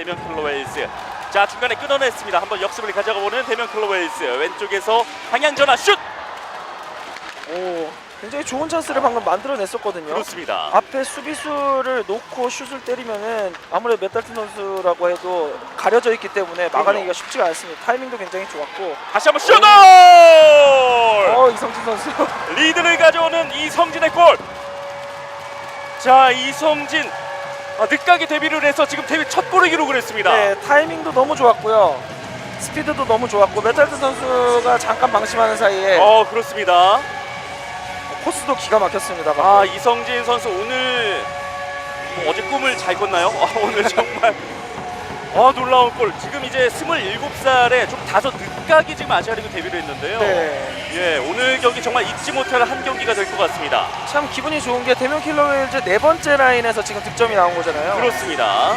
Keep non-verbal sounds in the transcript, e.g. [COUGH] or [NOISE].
대면 클로웨일스. 자 중간에 끊어냈습니다. 한번 역습을 가져가 보는 대면 클로웨일스. 왼쪽에서 방향 전환 슛. 오, 굉장히 좋은 찬스를 방금 만들어냈었거든요. 그렇습니다. 앞에 수비수를 놓고 슛을 때리면은 아무래도 메탈튼 선수라고 해도 가려져 있기 때문에 막아내기가 쉽지가 않습니다. 타이밍도 굉장히 좋았고, 다시 한번 슛! 골! 어 이성진 선수 [LAUGHS] 리드를 가져오는 이성진의 골. 자 이성진 아, 늦가게 데뷔를 해서 지금 데뷔 첫 골을 기록을 했습니다. 네, 타이밍도 너무 좋았고요. 스피드도 너무 좋았고 메탈튼 선수가 잠깐 방심하는 사이에 어 그렇습니다. 코스도 기가 막혔습니다. 아 이성진 선수 오늘 뭐 어제 꿈을 잘 꿨나요? 아, [LAUGHS] 오늘 정말 아 놀라운 골. 지금 이제 27살에 좀 다소 늦깎이 지금 아시아리그 데뷔를 했는데요. 네. 예, 오늘 경기 정말 잊지 못할 한 경기가 될 것 같습니다. 참 기분이 좋은 게 대명 킬러웨일즈 네 번째 라인에서 지금 득점이 나온 거잖아요. 그렇습니다.